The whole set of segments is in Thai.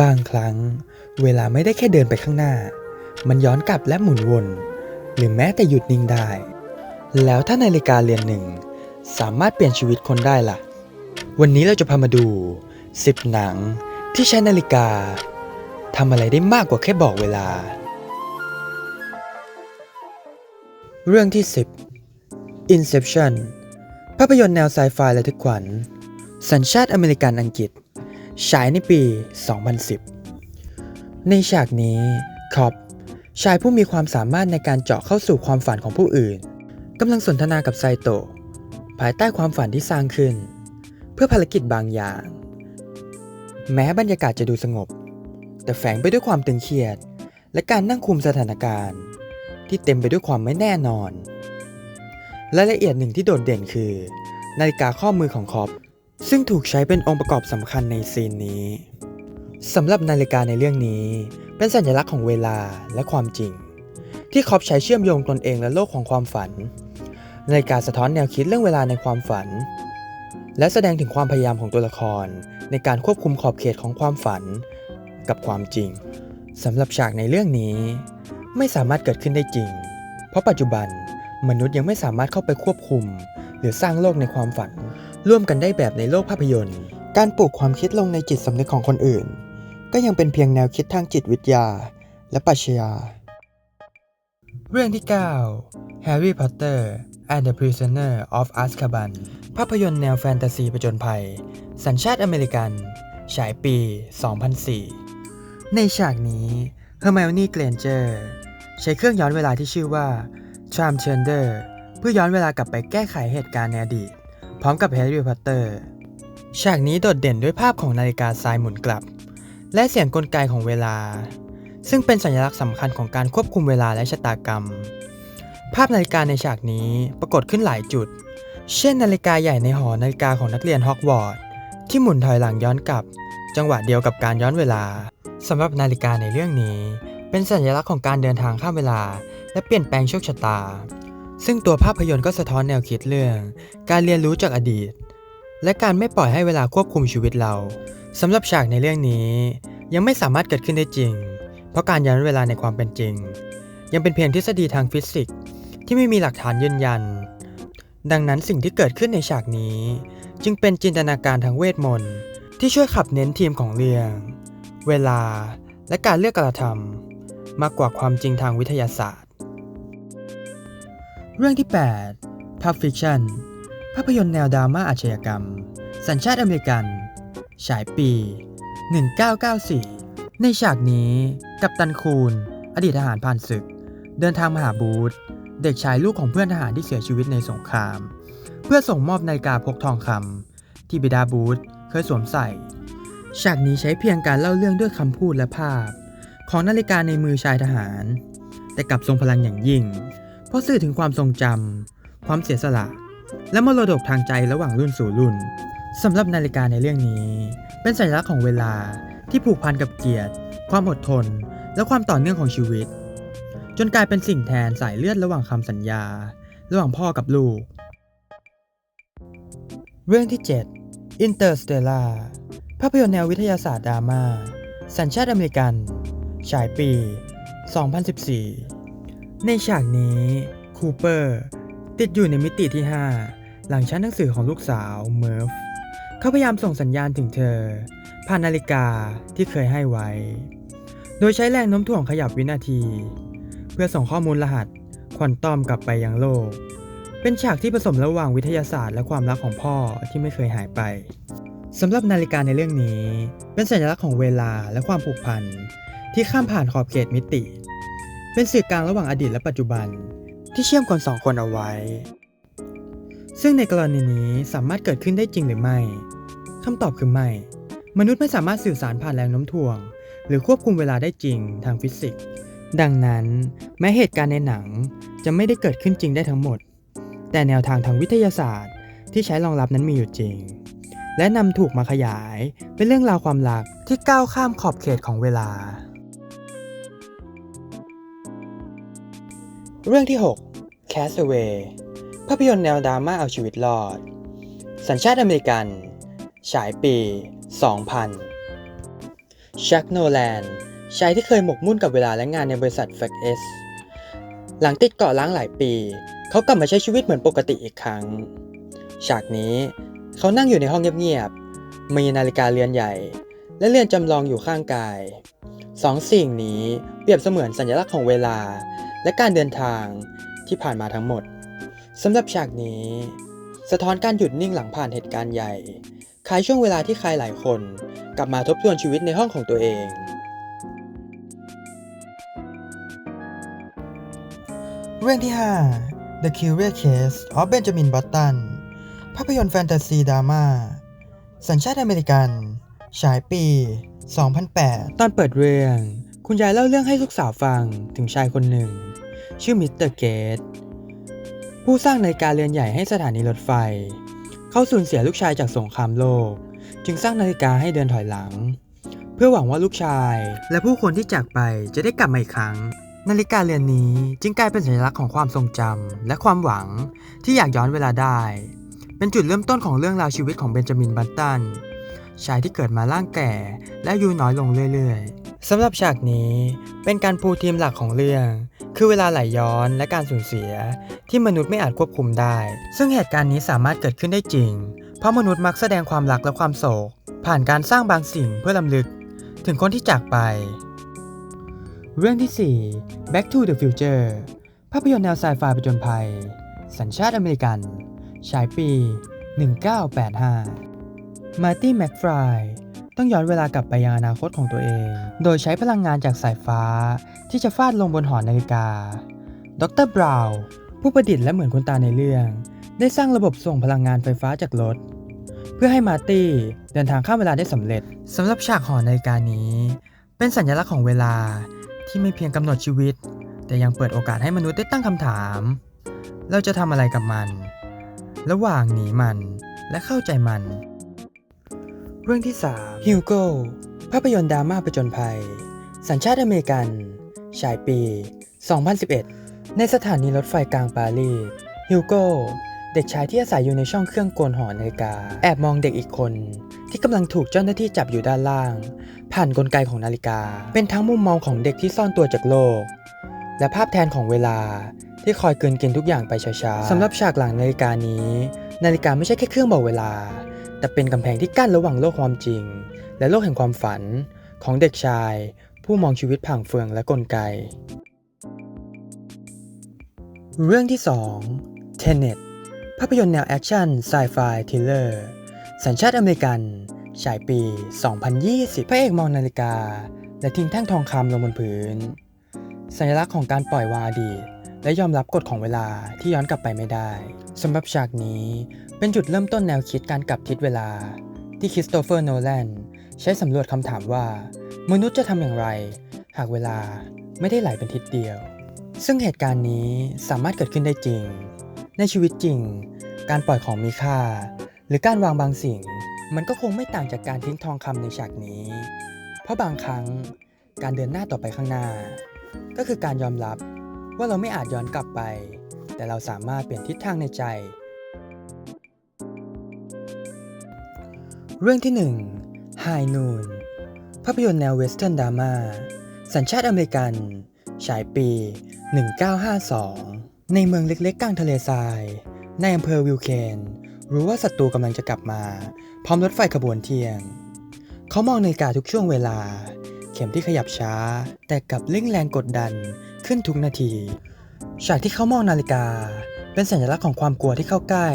บางครั้งเวลาไม่ได้แค่เดินไปข้างหน้า มันย้อนกลับและหมุนวน หรือแม้แต่หยุดนิ่งได้ แล้วถ้านาฬิกาเรือนหนึ่ง สามารถเปลี่ยนชีวิตคนได้ล่ะ วันนี้เราจะพามาดู 10 หนังที่ใช้นาฬิกาทำอะไรได้มากกว่าแค่บอกเวลา เรื่องที่ 10 Inception ภาพยนตร์แนวไซไฟระทึกขวัญ สัญชาติอเมริกันอังกฤษ ฉายในปี 2010 ในฉากนี้คอปชายผู้มีความสามารถในการเจาะเข้าสู่ความฝันของผู้อื่นกำลังสนทนากับไซโตะภายใต้ความฝันที่สร้างขึ้น เพื่อภารกิจบางอย่าง แม้บรรยากาศจะดูสงบ แต่แฝงไปด้วยความตึงเครียด และการนั่งคุมสถานการณ์ ที่เต็มไปด้วยความไม่แน่นอนรายละเอียดหนึ่งที่โดดเด่นคือ นาฬิกาข้อมือของคอป ซึ่งถูกใช้เป็นองค์ประกอบสำคัญในซีนนี้สำหรับนาฬิกาในเรื่องนี้ เป็นสัญลักษณ์ของเวลาและความจริง ที่คอปใช้เชื่อมโยงตนเองและโลกของความฝัน นาฬิกาสะท้อนแนวคิดเรื่องเวลาในความฝัน และแสดงถึงความพยายามของตัวละคร ในการควบคุมขอบเขตของความฝัน กับความจริงสำหรับฉากในเรื่องนี้ ไม่สามารถเกิดขึ้นได้จริง เพราะปัจจุบันมนุษย์ยังไม่สามารถเข้าไปควบคุม หรือสร้างโลกในความฝัน ร่วมกันได้แบบในโลกภาพยนตร์ การปลูกความคิดลงในจิตสำนึกของคนอื่น ก็ยังเป็นเพียงแนวคิดทางจิตวิทยา และปรัชญาเรื่องที่ 9 Harry Potter and the Prisoner of Azkaban ภาพยนตร์แนวแฟนตาซีประจนภัย สัญชาติอเมริกัน ฉายปี 2004 ในฉากนี้ Hermione Granger ใช้เครื่องย้อนเวลาที่ชื่อว่า Time Changer เพื่อย้อนเวลากลับไปแก้ไขเหตุการณ์ในอดีต พร้อมกับแฮร์รี่พอตเตอร์ ฉากนี้โดดเด่นด้วยภาพของนาฬิกาทรายหมุนกลับ และเสียงกลไกของเวลา ซึ่งเป็นสัญลักษณ์สำคัญของการควบคุมเวลาและชะตากรรม ภาพนาฬิกาในฉากนี้ปรากฏขึ้นหลายจุด เช่น นาฬิกาใหญ่ในหอนาฬิกาของนักเรียนฮอกวอตส์ที่หมุนถอยหลังย้อนกลับ จังหวะเดียวกับการย้อนเวลาสำหรับนาฬิกาในเรื่องนี้ เป็นสัญลักษณ์ของการเดินทางข้ามเวลา และเปลี่ยนแปลงโชคชะตา ซึ่งตัวภาพยนตร์ก็สะท้อนแนวคิดเรื่อง การเรียนรู้จากอดีต และการไม่ปล่อยให้เวลาควบคุมชีวิตเราสำหรับฉากในเรื่องนี้ ยังไม่สามารถเกิดขึ้นได้จริง เพราะการย้อนเวลาในความเป็นจริง ยังเป็นเพียงทฤษฎีทางฟิสิกส์ที่ไม่มีหลักฐานยืนยัน ดังนั้นสิ่งที่เกิดขึ้นในฉากนี้ จึงเป็นจินตนาการทางเวทมนต์ที่ช่วยขับเน้นทีมของเรื่อง เวลาและการเลือกกระทำมากกว่าความจริงทางวิทยาศาสตร์ เรื่องที่ 8 Pulp Fiction ภาพยนตร์แนวดราม่าอาชญากรรม สัญชาติอเมริกัน ฉายปี 1994 ในฉากนี้กัปตันคูน อดีตทหารผ่านศึก เดินทางมาหาบูธเด็กชายลูกของเพื่อนทหารที่เสียชีวิตในสงคราม เพื่อส่งมอบนาฬิกาพกทองคำที่บิดาบูธเคยสวมใส่ ฉากนี้ใช้เพียงการเล่าเรื่องด้วยคำพูดและภาพ ของนาฬิกาในมือชายทหาร แต่กลับทรงพลังอย่างยิ่ง เพราะสื่อถึงความทรงจำความเสียสละ และมรดกทางใจระหว่างรุ่นสู่รุ่นสำหรับนาฬิกาในเรื่องนี้ เป็นสัญลักษณ์ของเวลาที่ผูกพันกับเกียรติ ความอดทน และความต่อเนื่องของชีวิต จนกลายเป็นสิ่งแทนสายเลือดระหว่างคำสัญญา ระหว่างพ่อกับลูก เรื่องที่ 7 Interstellar ภาพยนตร์แนววิทยาศาสตร์ดราม่าสัญชาติอเมริกัน ฉายปี 2014 ในฉากนี้ คูเปอร์ติดอยู่ในมิติที่ 5 หลังชั้นหนังสือของลูกสาวเมิร์ฟเขาพยายามส่งสัญญาณถึงเธอ ผ่านนาฬิกาที่เคยให้ไว้ โดยใช้แรงโน้มถ่วงขยับวินาที เพื่อส่งข้อมูลรหัสควอนตัมกลับไปยังโลก เป็นฉากที่ผสมระหว่างวิทยาศาสตร์และความรักของพ่อที่ไม่เคยหายไปสำหรับนาฬิกาในเรื่องนี้ เป็นสัญลักษณ์ของเวลาและความผูกพันที่ข้ามผ่านขอบเขตมิติ เป็นสื่อกลางระหว่างอดีตและปัจจุบัน ที่เชื่อมคนสองคนเอาไว้ ซึ่งในกรณีนี้สามารถเกิดขึ้นได้จริงหรือไม่คำตอบคือไม่ มนุษย์ไม่สามารถสื่อสารผ่านแรงโน้มถ่วง หรือควบคุมเวลาได้จริงทางฟิสิกส์ ดังนั้น แม้เหตุการณ์ในหนังจะไม่ได้เกิดขึ้นจริงได้ทั้งหมด แต่แนวทางทางวิทยาศาสตร์ ที่ใช้รองรับนั้นมีอยู่จริง และนำถูกมาขยายเป็นเรื่องราวความรักที่ก้าวข้ามขอบเขตของเวลา เรื่องที่ 6 Castaway ภาพยนตร์แนวดราม่าเอาชีวิตรอด สัญชาติอเมริกัน ฉายปี 2000ช็กโนแลนชายที่เคยหมกมุ่นกับเวลาและงานในบริษัท f a c S หลังติดเกาะล้างหลายปี เขากลับมาใช้ชีวิตเหมือนปกติอีกครั้ง ฉากนี้เขานั่งอยู่ในห้องเงียบๆ มีนาฬิกาเรือนใหญ่ และเรือนจำลองอยู่ข้างกาย สองสิ่งนี้เปรียบเสมือนสัญลักษณ์ของเวลา และการเดินทางที่ผ่านมาทั้งหมดสำหรับฉากนี้ สะท้อนการหยุดนิ่งหลังผ่านเหตุการณ์ใหญ่คล้ายช่วงเวลาที่ใครหลายคน กลับมาทบทวนชีวิตในห้องของตัวเอง เรื่องที่ 5 The Curious Case of Benjamin Button ภาพยนตร์แฟนตาซีดราม่าสัญชาติอเมริกัน ฉายปี 2008 ตอนเปิดเรื่อง คุณยายเล่าเรื่องให้ลูกสาวฟังถึงชายคนหนึ่ง ชื่อมิสเตอร์เกตผู้สร้างนาฬิกาเรือนใหญ่ให้สถานีรถไฟ เขาสูญเสียลูกชายจากสงครามโลก จึงสร้างนาฬิกาให้เดินถอยหลัง เพื่อหวังว่าลูกชาย และผู้คนที่จากไปจะได้กลับมาอีกครั้ง นาฬิกาเรือนนี้จึงกลายเป็นสัญลักษณ์ของความทรงจำและความหวังที่อยากย้อนเวลาได้ เป็นจุดเริ่มต้นของเรื่องราวชีวิตของเบนจามินบัตตันชายที่เกิดมาร่างแก่และอายุน้อยลงเรื่อยๆสำหรับฉากนี้เป็นการปูทีมหลักของเรื่อง คือเวลาไหลย้อนและการสูญเสีย ที่มนุษย์ไม่อาจควบคุมได้ ซึ่งเหตุการณ์นี้สามารถเกิดขึ้นได้จริง เพราะมนุษย์มักแสดงความรักและความโศก ผ่านการสร้างบางสิ่งเพื่อลำลึก ถึงคนที่จากไป เรื่องที่ 4 Back to the Future ภาพยนตร์แนวไซไฟประจนภัย สัญชาติอเมริกัน ฉายปี 1985 มาร์ตี้แม็กฟราย ต้องย้อนเวลากลับไปยังอนาคตของตัวเอง โดยใช้พลังงานจากสายฟ้า ที่จะฟาดลงบนหอนาฬิกา ดรบราวน์ผู้ประดิษฐ์และเหมือนคุณตาในเรื่อง ได้สร้างระบบส่งพลังงานไฟฟ้าจากรถ เพื่อให้มาร์ตี้เดินทางข้ามเวลาได้สำเร็จสำหรับฉากหอนาฬิกานี้ เป็นสัญลักษณ์ของเวลาที่ไม่เพียงกำหนดชีวิต แต่ยังเปิดโอกาสให้มนุษย์ได้ตั้งคำถาม เราจะทำอะไรกับมัน ระหว่างหนีมันและเข้าใจมัน เรื่องที่ 3 ฮิวโก้ภาพยนตร์ดราม่าประจนภัย สัญชาติอเมริกัน ฉายปี 2011 ในสถานีรถไฟกลางปารีสฮิวโก้เด็กชายที่อาศัยอยู่ในช่องเครื่องกลหอนาฬิกา แอบมองเด็กอีกคน ที่กำลังถูกเจ้าหน้าที่จับอยู่ด้านล่าง ผ่านนกลไกของนาฬิกา เป็นทั้งมุมมองของเด็กที่ซ่อนตัวจากโลก และภาพแทนของเวลาที่คอยเกินกินทุกอย่างไปช้าๆสำหรับฉากหลังนาฬิกานี้ นาฬิกาไม่ใช่แค่เครื่องบอกเวลา แต่เป็นกำแพงที่กั้นระหว่างโลกความจริง และโลกแห่งความฝันของเด็กชาย ผู้มองชีวิตผ่างเฟืองและกลไก เรื่องที่ 2 Tenet ภาพยนตร์แนวแอคชั่นไซไฟทริลเลอร์สัญชาติอเมริกัน ฉายปี 2020 พระเอกมองนาฬิกา และทิ้งแท่งทองคำลงบนพื้น สัญลักษณ์ของการปล่อยวางอดีตและยอมรับกฎของเวลาที่ย้อนกลับไปไม่ได้สำหรับฉากนี้ เป็นจุดเริ่มต้นแนวคิดการกลับทิศเวลา ที่คริสโตเฟอร์โนแลนใช้สำรวจคำถามว่า มนุษย์จะทำอย่างไร หากเวลาไม่ได้ไหลเป็นทิศเดียว ซึ่งเหตุการณ์นี้สามารถเกิดขึ้นได้จริง ในชีวิตจริง การปล่อยของมีค่า หรือการวางบางสิ่ง มันก็คงไม่ต่างจากการทิ้งทองคำในฉากนี้ เพราะบางครั้งการเดินหน้าต่อไปข้างหน้า ก็คือการยอมรับว่าเราไม่อาจย้อนกลับไป แต่เราสามารถเปลี่ยนทิศทางในใจ เรื่องที่ 1 High Noon ภาพยนตร์แนวเวสเทิร์นดราม่าสัญชาติอเมริกัน ฉายปี 1952 ในเมืองเล็กๆกลางทะเลทราย ในอำเภอวิลเคน รู้ว่าศัตรูกำลังจะกลับมา พร้อมรถไฟขบวนเที่ยง เขามองนาฬิกาทุกช่วงเวลา เข็มที่ขยับช้า แต่กับเร่งแรงกดดันขึ้นทุกนาที ฉากที่เขามองนาฬิกา เป็นสัญลักษณ์ของความกลัวที่เข้าใกล้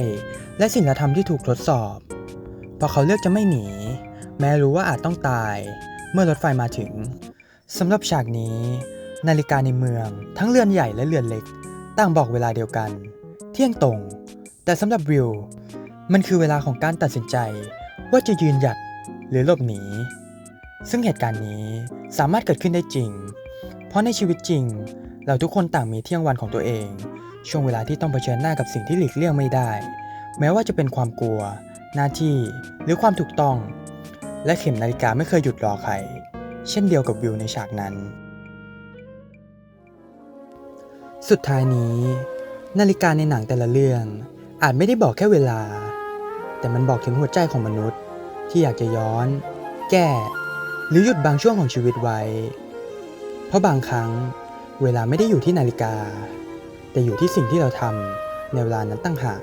และศีลธรรมที่ถูกทดสอบ เพราะเขาเลือกจะไม่หนี แม้รู้ว่าอาจต้องตาย เมื่อรถไฟมาถึงสำหรับฉากนี้ นาฬิกาในเมือง ทั้งเรือนใหญ่และเรือนเล็กต่างบอกเวลาเดียวกัน เที่ยงตรง แต่สำหรับวิว มันคือเวลาของการตัดสินใจ ว่าจะยืนหยัดหรือหลบหนี ซึ่งเหตุการณ์นี้สามารถเกิดขึ้นได้จริง เพราะในชีวิตจริง เราทุกคนต่างมีเที่ยงวันของตัวเอง ช่วงเวลาที่ต้องเผชิญหน้ากับสิ่งที่หลีกเลี่ยงไม่ได้ แม้ว่าจะเป็นความกลัว หน้าที่หรือความถูกต้อง และเข็มนาฬิกาไม่เคยหยุดรอใคร เช่นเดียวกับวิวในฉากนั้น สุดท้ายนี้ นาฬิกาในหนังแต่ละเรื่อง อาจไม่ได้บอกแค่เวลา แต่มันบอกถึงหัวใจของมนุษย์ ที่อยากจะย้อน แก้ หรือหยุดบางช่วงของชีวิตไว้ เพราะบางครั้งเวลาไม่ได้อยู่ที่นาฬิกา แต่อยู่ที่สิ่งที่เราทำในเวลานั้นตั้งหาก